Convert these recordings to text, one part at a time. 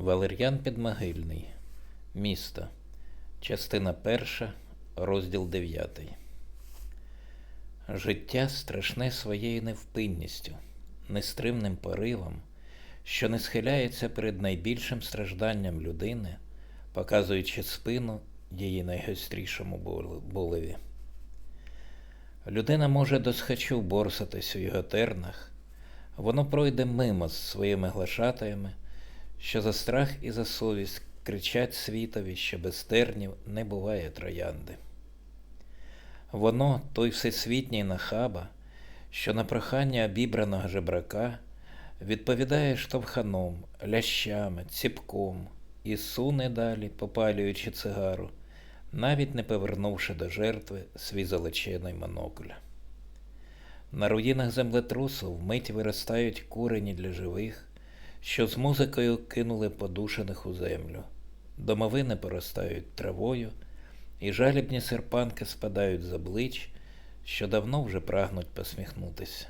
Валер'ян Підмогильний. Місто. Частина перша, розділ дев'ятий. Життя страшне своєю невпинністю, нестримним поривом, що не схиляється перед найбільшим стражданням людини, показуючи спину її найгострішому болеві. Людина може досхочу борсатись у його тернах, воно пройде мимо з своїми глашатаями, що за страх і за совість кричать світові, що без тернів не буває троянди. Воно, той всесвітній нахаба, що на прохання обібраного жебрака відповідає штовханом, лящами, ціпком і суне далі, попалюючи цигару, навіть не повернувши до жертви свій золочений монокль. На руїнах землетрусу вмить виростають курені для живих, що з музикою кинули подушених у землю. Домовини поростають травою, і жалібні серпанки спадають з облич, що давно вже прагнуть посміхнутися.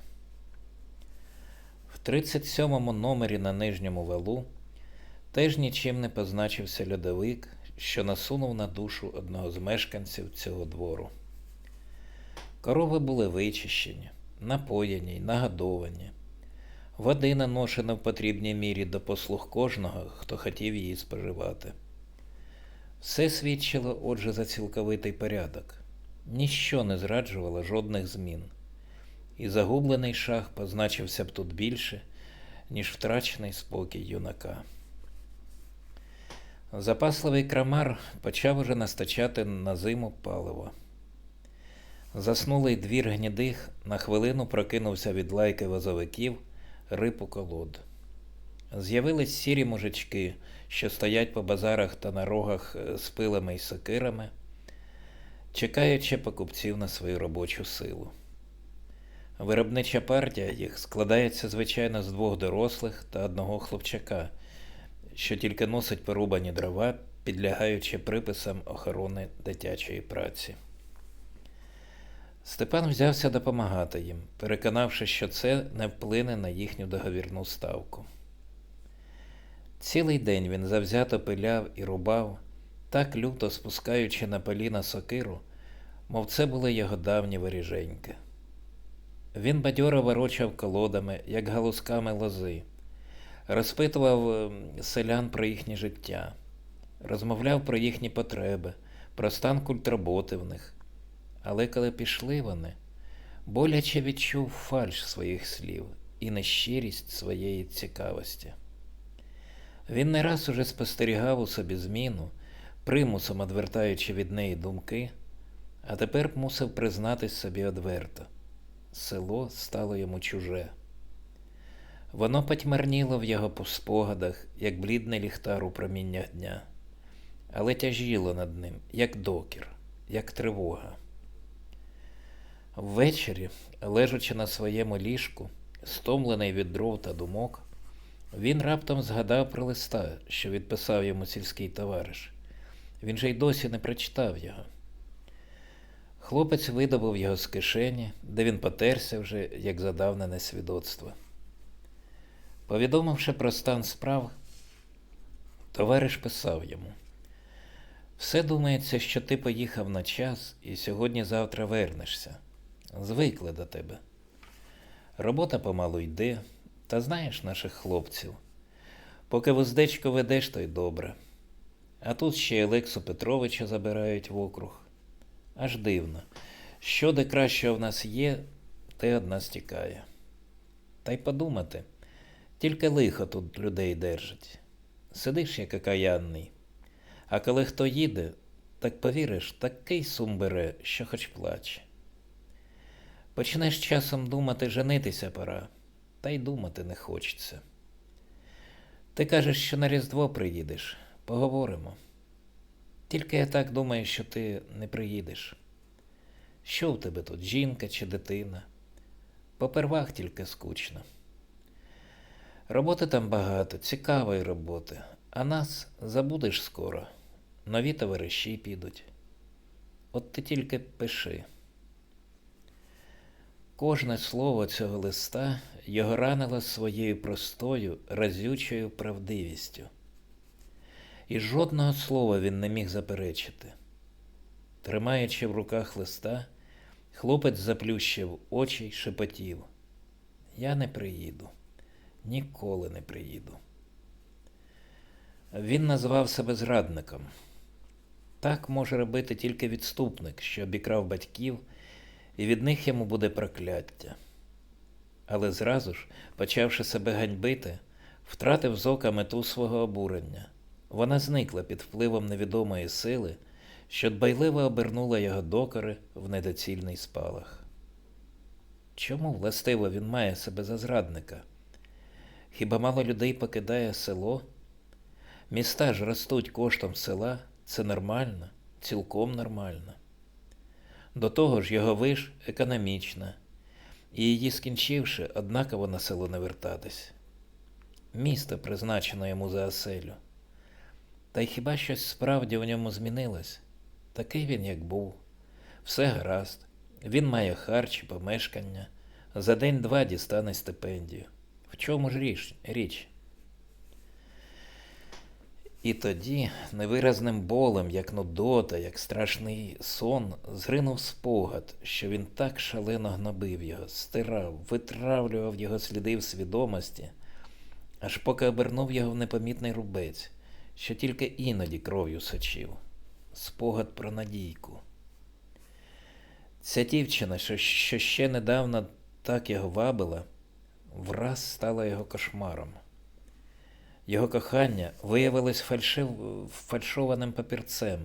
В 37-му номері на нижньому валу теж нічим не позначився льодовик, що насунув на душу одного з мешканців цього двору. Корови були вичищені, напоєні й нагодовані. Води наношено в потрібній мірі до послуг кожного, хто хотів її споживати. Все свідчило, отже, за цілковитий порядок. Ніщо не зраджувало жодних змін. І загублений шах позначився б тут більше, ніж втрачений спокій юнака. Запасливий крамар почав уже настачати на зиму паливо. Заснулий двір гнідих на хвилину прокинувся від лайки возовиків рипу колод. З'явились сірі мужички, що стоять по базарах та на рогах е, з пилами й сокирами, чекаючи покупців на свою робочу силу. Виробнича партія їх складається, звичайно, з двох дорослих та одного хлопчака, що тільки носить порубані дрова, підлягаючи приписам охорони дитячої праці. Степан взявся допомагати їм, переконавши, що це не вплине на їхню договірну ставку. Цілий день він завзято пиляв і рубав, так люто спускаючи на поліна сокиру, мов це були його давні воріженьки. Він бадьоро ворочав колодами, як галузками лози, розпитував ем, селян про їхнє життя, розмовляв про їхні потреби, про стан культроботи в них. Але коли пішли вони, боляче відчув фальш своїх слів і нещирість своєї цікавості. Він не раз уже спостерігав у собі зміну, примусом одвертаючи від неї думки, а тепер мусив признатись собі одверто. Село стало йому чуже. Воно потьмарніло в його спогадах, як блідний ліхтар у проміннях дня, але тяжіло над ним, як докір, як тривога. Ввечері, лежачи на своєму ліжку, стомлений від дров та думок, він раптом згадав про листа, що відписав йому сільський товариш. Він же й досі не прочитав його. Хлопець видобув його з кишені, де він потерся вже, як задавнене свідоцтво. Повідомивши про стан справ, товариш писав йому. Все думається, що ти поїхав на час і сьогодні-завтра вернешся. Звикли до тебе. Робота помалу йде, та знаєш наших хлопців. Поки вуздечко ведеш, то й добре. А тут ще Олексу Петровича забирають в округ. Аж дивно. Що де кращого в нас є, те од нас тікає. Та й подумати, тільки лихо тут людей держить. Сидиш, як окаянний. А коли хто їде, так повіриш, такий сум бере, що хоч плаче. Почнеш часом думати, женитися пора, та й думати не хочеться. Ти кажеш, що на Різдво приїдеш, поговоримо. Тільки я так думаю, що ти не приїдеш. Що в тебе тут, жінка чи дитина? Попервах тільки скучно. Роботи там багато, цікавої роботи, а нас забудеш скоро. Нові товариші підуть. От ти тільки пиши. Кожне слово цього листа його ранило своєю простою, разючою правдивістю. і жодного слова він не міг заперечити. Тримаючи в руках листа, хлопець заплющив очі й шепотів. Я не приїду, ніколи не приїду. Він назвав себе зрадником. Так може робити тільки відступник, що обікрав батьків, і від них йому буде прокляття. Але зразу ж, почавши себе ганьбити, втратив з ока мету свого обурення. Вона зникла під впливом невідомої сили, що дбайливо обернула його докори в недоцільний спалах. Чому властиво він має себе за зрадника? Хіба мало людей покидає село? Міста ж ростуть коштом села, це нормально, цілком нормально. До того ж, його виш економічна, і її скінчивши, однаково на село не вертатись. Місто призначено йому за оселю. Та й хіба щось справді в ньому змінилось? Такий він, як був. Все гаразд. Він має харч і помешкання. За день-два дістане стипендію. В чому ж річ? І тоді невиразним болем, як нудота, як страшний сон, зринув спогад, що він так шалено гнобив його, стирав, витравлював його сліди в свідомості, аж поки обернув його в непомітний рубець, що тільки іноді кров'ю сочив. Спогад про надійку. Ця дівчина, що, що ще недавно так його вабила, враз стала його кошмаром. Його кохання виявилось фальшив... фальшованим папірцем,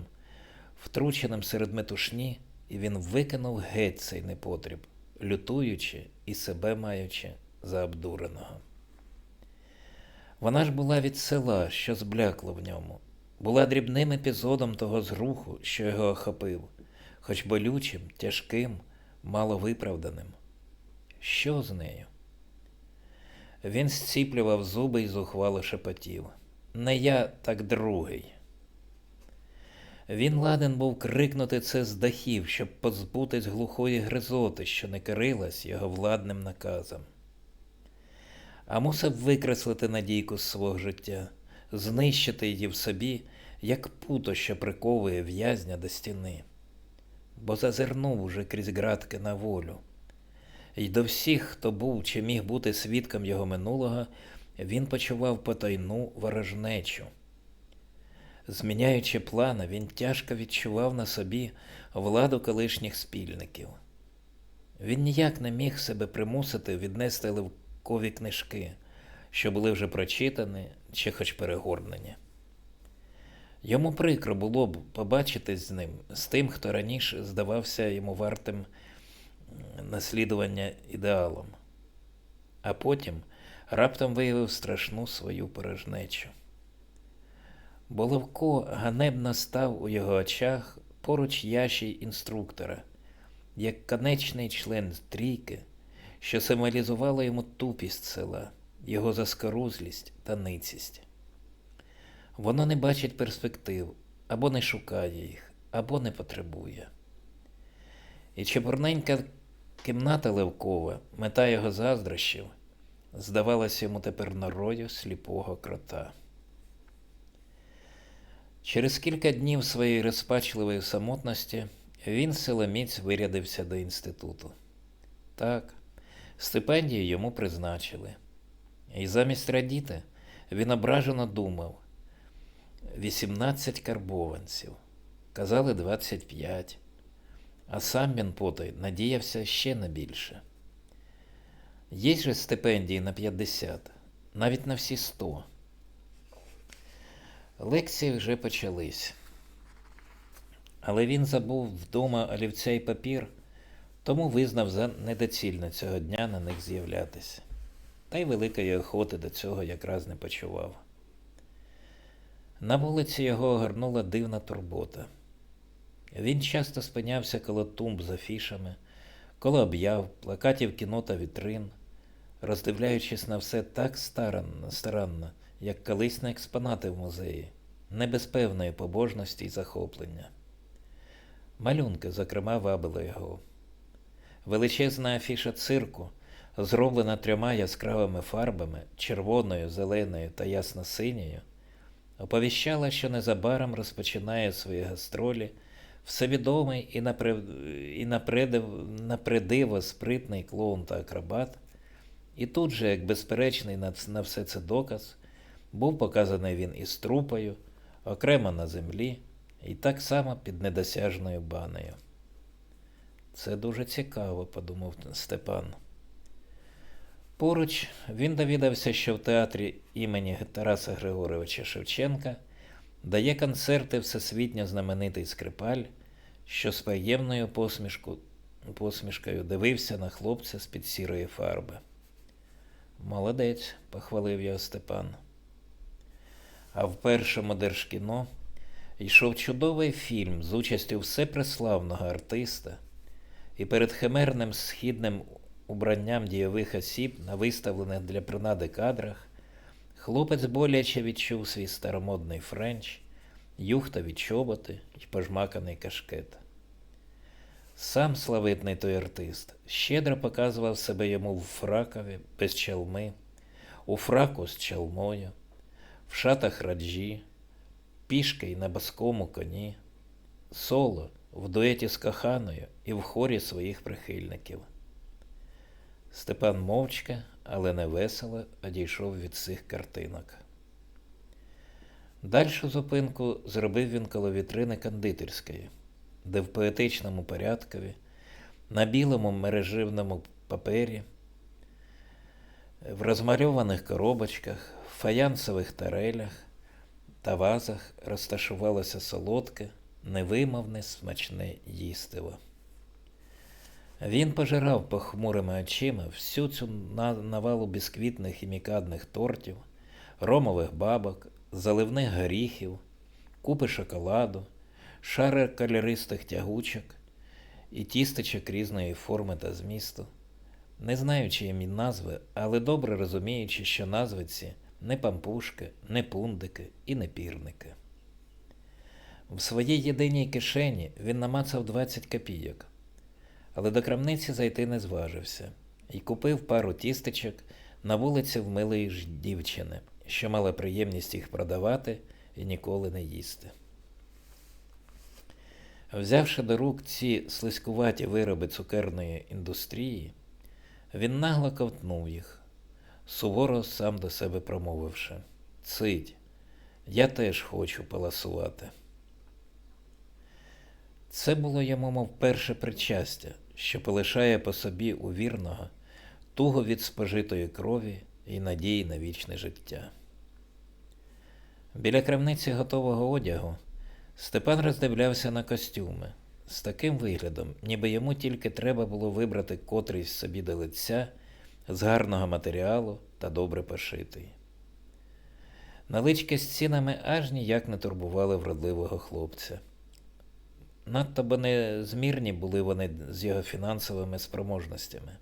втрученим серед метушні, і він викинув геть цей непотріб, лютуючи і себе маючи за обдуреного. Вона ж була від села, що зблякло в ньому, була дрібним епізодом того зруху, що його охопив, хоч болючим, тяжким, маловиправданим. Що з нею? Він зціплював зуби і зухвало шепотів. Не я, так другий. Він ладен був крикнути це з дахів, щоб позбутись глухої гризоти, що не кирилась його владним наказом. А мусив викреслити надійку з свого життя, знищити її в собі, як путо, що приковує в'язня до стіни, бо зазирнув уже крізь градки на волю. І до всіх, хто був чи міг бути свідком його минулого, він почував потайну ворожнечу. Зміняючи плани, він тяжко відчував на собі владу колишніх спільників. Він ніяк не міг себе примусити віднести ливкові книжки, що були вже прочитані чи хоч перегорнені. Йому прикро було б побачитись з ним, з тим, хто раніше здавався йому вартим наслідування ідеалом, а потім раптом виявив страшну свою порожнечу. Бо Левко ганебно став у його очах поруч яшій інструктора, як конечний член трійки, що символізувало йому тупість села, його заскорузлість та ницість. Воно не бачить перспектив, або не шукає їх, або не потребує. І чепурненька кімната Левкова, мета його заздрощів, здавалася йому тепер норою сліпого крота. Через кілька днів своєї розпачливої самотності він силоміць вирядився до інституту. Так, стипендію йому призначили. І замість радіти він ображено думав: 18 карбованців, казали 25 а сам він потай надіявся ще на більше. Є же стипендії на 50, навіть на всі 100. Лекції вже почались. Але він забув вдома олівця і папір, тому визнав за недоцільно цього дня на них з'являтися. Та й великої охоти до цього якраз не почував. На вулиці його огорнула дивна турбота. Він часто спинявся коло тумб з афішами, коло об'яв, плакатів кіно та вітрин, роздивляючись на все так старанно, старанно, як колись на експонати в музеї, не без певної побожності й захоплення. Малюнки, зокрема, вабили його. Величезна афіша цирку, зроблена трьома яскравими фарбами червоною, зеленою та ясно-синьою, оповіщала, що незабаром розпочинає свої гастролі всевідомий і, напредиво спритний клоун та акробат. І тут же, як безперечний на, на все це доказ, був показаний він із трупою, окремо на землі, і так само під недосяжною банею. Це дуже цікаво, подумав Степан. Поруч він довідався, що в театрі імені Тараса Григоровича Шевченка дає концерти всесвітньо знаменитий скрипаль, що з приємною посмішку, посмішкою дивився на хлопця з-під сірої фарби. Молодець, похвалив його Степан. А в першому держкіно йшов чудовий фільм з участю всепреславного артиста, і перед химерним східним убранням дійових осіб на виставлених для принади кадрах хлопець боляче відчув свій старомодний френч, юхтові чоботи й пожмаканий кашкет. Сам славетний той артист щедро показував себе йому в фракові без чалми, у фраку з чалмою, в шатах раджі, пішки й на баскому коні, соло в дуеті з коханою і в хорі своїх прихильників. Степан мовчки, але не весело одійшов від цих картинок. Дальшу зупинку зробив він коло вітрини кондитерської, де в поетичному порядкові, на білому мереживному папері, в розмальованих коробочках, в фаянсових тарелях та вазах розташувалося солодке, невимовне смачне їстиво. Він пожирав похмурими очима всю цю навалу бісквітних і мікадних тортів, ромових бабок, заливних горіхів, купи шоколаду, шари кольористих тягучок і тістечок різної форми та змісту, не знаючи їм назви, але добре розуміючи, що назви ці не пампушки, не пундики і не пірники. В своїй єдиній кишені він намацав 20 копійок але до крамниці зайти не зважився і купив пару тістечок на вулиці в милої ж дівчини, що мала приємність їх продавати і ніколи не їсти. Взявши до рук ці слизькуваті вироби цукерної індустрії, він нагло ковтнув їх, суворо сам до себе промовивши Цить, я теж хочу паласувати. Це було йому, мов перше причастя, що полишає по собі у вірного туго від спожитої крові і надії на вічне життя. Біля крамниці готового одягу Степан роздивлявся на костюми з таким виглядом, ніби йому тільки треба було вибрати котрийсь собі до лиця з гарного матеріалу та добре пошитий. Налички з цінами аж ніяк не турбували вродливого хлопця. Надто бо незмірні були вони з його фінансовими спроможностями.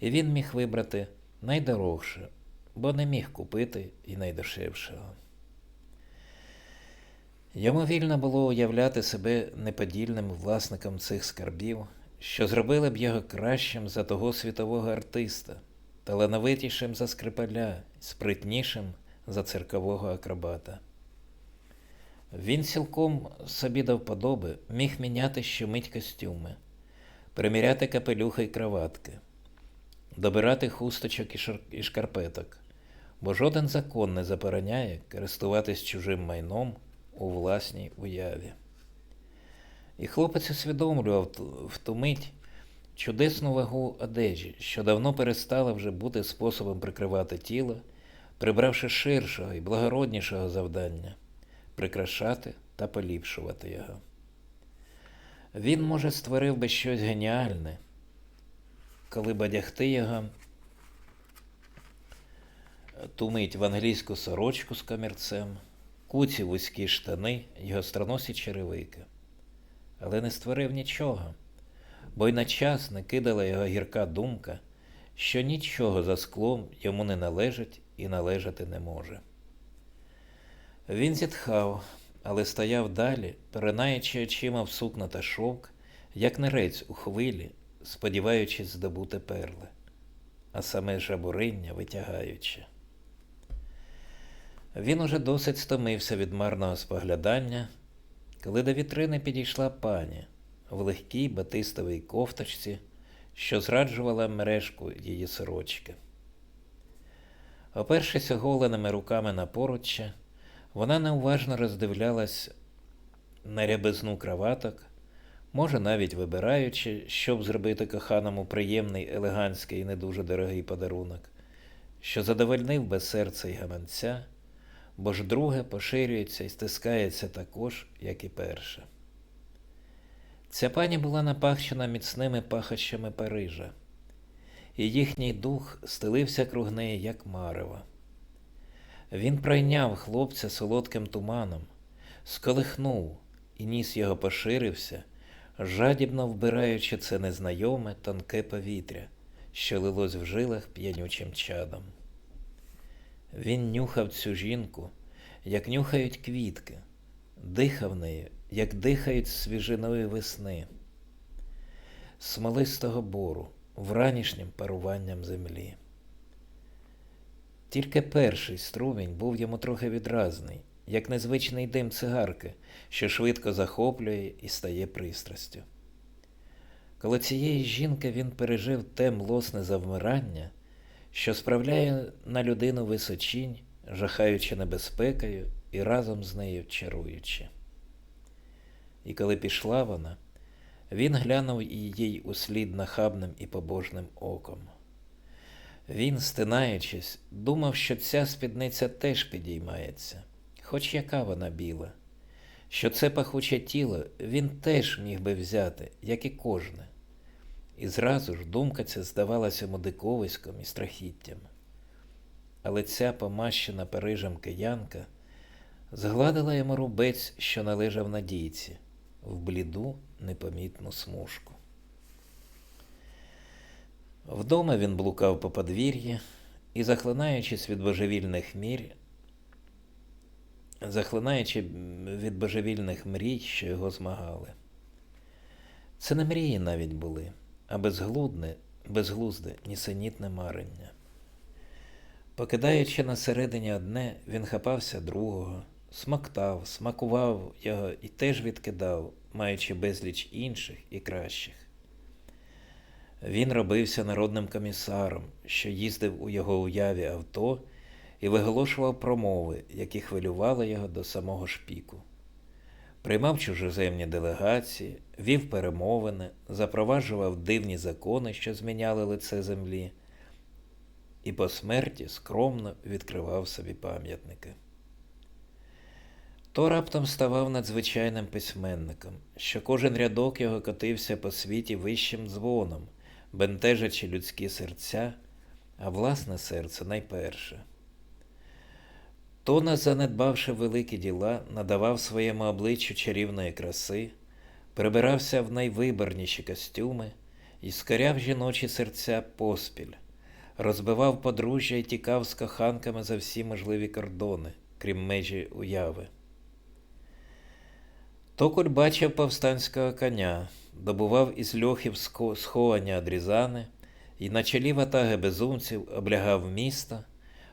І він міг вибрати найдорожче, бо не міг купити і найдешевшого. Йому вільно було уявляти себе неподільним власником цих скарбів, що зробили б його кращим за того світового артиста, талановитішим за скрипаля, спритнішим за циркового акробата. Він цілком собі до вподоби міг міняти щомить костюми, приміряти капелюха й краватки, добирати хусточок і шкарпеток, бо жоден закон не забороняє користуватись чужим майном у власній уяві. І хлопець усвідомлював в ту мить чудесну вагу одежі, що давно перестала вже бути способом прикривати тіло, прибравши ширшого і благороднішого завдання прикрашати та поліпшувати його. Він, може, створив би щось геніальне, коли б одягти його ту мить в англійську сорочку з комірцем, куці вузькі штани й гостроносі черевики. Але не створив нічого, бо й на час не кидала його гірка думка, що нічого за склом йому не належить і належати не може. Він зітхав, але стояв далі, перенаючи очима в сукна та шовк, як нерець у хвилі, сподіваючись здобути перли, а саме жабуриння витягаючи. Він уже досить стомився від марного споглядання, коли до вітрини підійшла пані в легкій батистовій кофточці, що зраджувала мережку її сорочки. Опершись оголеними руками на поруччя, вона неуважно роздивлялась на рябизну краваток, може навіть вибираючи, щоб зробити коханому приємний, елегантський і не дуже дорогий подарунок, що задовольнив би серце й гаманця, бо ж друге поширюється і стискається також, як і перше. Ця пані була напахчена міцними пахощами Парижа, і їхній дух стелився круг неї, як марево. Він пройняв хлопця солодким туманом, сколихнув, і ніс його поширився, жадібно вбираючи це незнайоме тонке повітря, що лилось в жилах п'янючим чадом. Він нюхав цю жінку, як нюхають квітки, дихав нею, як дихають свіжиною весни, смолистого бору, вранішнім паруванням землі. Тільки перший струмінь був йому трохи відразний, як незвичний дим цигарки, що швидко захоплює і стає пристрастю. Коло цієї жінки він пережив те млосне завмирання, що справляє на людину височінь, жахаючи небезпекою і разом з нею чаруючи. І коли пішла вона, він глянув їй услід нахабним і побожним оком. Він, стинаючись, думав, що ця спідниця теж підіймається, хоч яка вона біла, що це пахуче тіло він теж міг би взяти, як і кожне. І зразу ж думка ця здавалася йому диковиськом і страхіттям. Але ця помащена Парижем киянка згладила йому рубець, що належав надійці, в бліду непомітну смужку. Вдома він блукав по подвір'ї і, захлинаючись від божевільних мір, захлинаючи від божевільних мрій, що його змагали. Це не мрії навіть були, а безглудне, безглузде, нісенітне марення. Покидаючи на середині одне, він хапався другого, смоктав, смакував його і теж відкидав, маючи безліч інших і кращих. Він робився народним комісаром, що їздив у його уяві авто і виголошував промови, які хвилювали його до самого шпіку. Приймав чужоземні делегації, вів перемовини, запроваджував дивні закони, що зміняли лице землі, і по смерті скромно відкривав собі пам'ятники. То раптом ставав надзвичайним письменником, що кожен рядок його котився по світі вищим дзвоном бентежачи людські серця, а власне серце найперше. Тона, занедбавши великі діла, надавав своєму обличчю чарівної краси, прибирався в найвиборніші костюми і скоряв жіночі серця поспіль, розбивав подружжя і тікав з коханками за всі можливі кордони, крім межі уяви. Токуль бачив повстанського коня, добував із льохів сховані одрізани, і на чолі ватаги безумців облягав місто,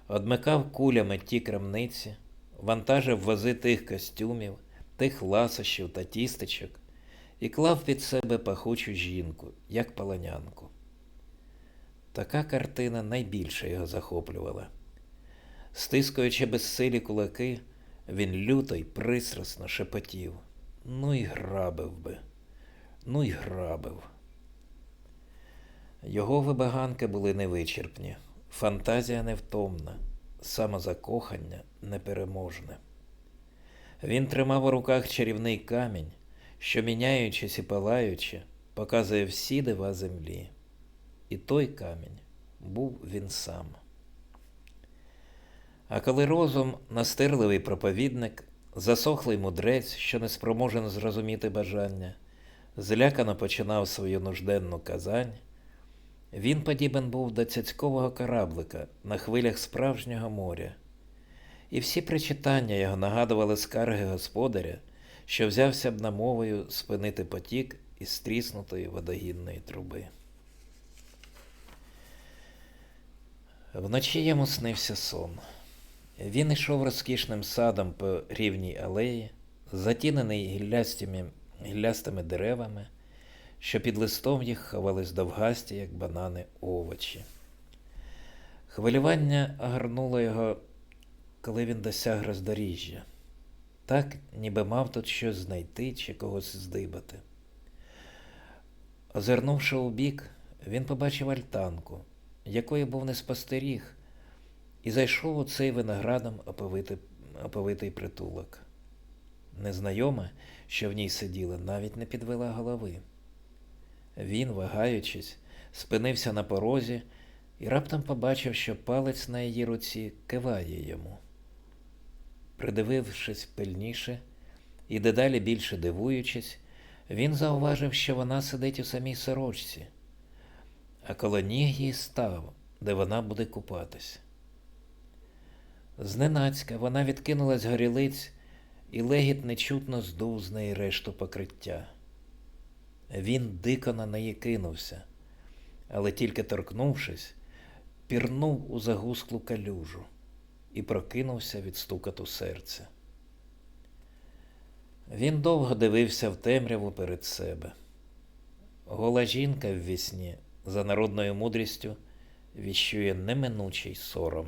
одмикав кулями ті крамниці, вантажив вози тих костюмів, тих ласощів та тістечок і клав під себе пахучу жінку, як полонянку. Така картина найбільше його захоплювала. Стискуючи безсилі кулаки, він люто й пристрасно шепотів. Ну й грабив би, ну й грабив. Його вибаганки були невичерпні, фантазія невтомна, самозакохання непереможне. Він тримав у руках чарівний камінь, що, міняючись і палаючи, показує всі дива землі. І той камінь був він сам. А коли розум, настирливий проповідник, Засохлий мудрець, що не спроможен зрозуміти бажання, злякано починав свою нужденну казань. Він подібен був до цяцькового кораблика на хвилях справжнього моря, і всі причитання його нагадували скарги господаря, що взявся б намовою спинити потік із стріснутої водогінної труби. Вночі йому снився сон. Він йшов розкішним садом по рівній алеї, затінений гіллястими, гіллястими деревами, що під листом їх ховались довгасті, як банани, овочі. Хвилювання огорнуло його, коли він досяг роздоріжжя. Так, ніби мав тут щось знайти чи когось здибати. Озирнувши убік, він побачив альтанку, якої був не спостеріг, і зайшов у цей виноградом оповитий, оповитий притулок. Незнайома, що в ній сиділа, навіть не підвела голови. Він, вагаючись, спинився на порозі і раптом побачив, що палець на її руці киває йому. Придивившись пильніше і дедалі більше дивуючись, він зауважив, що вона сидить у самій сорочці, а коло ніг їй став, де вона буде купатись. Зненацька вона відкинулась горілиць, і легіт нечутно здув з неї решту покриття. Він дико на неї кинувся, але тільки торкнувшись, пірнув у загусклу калюжу і прокинувся від стукоту серця. Він довго дивився в темряву перед себе. Гола жінка в вісні за народною мудрістю віщує неминучий сором.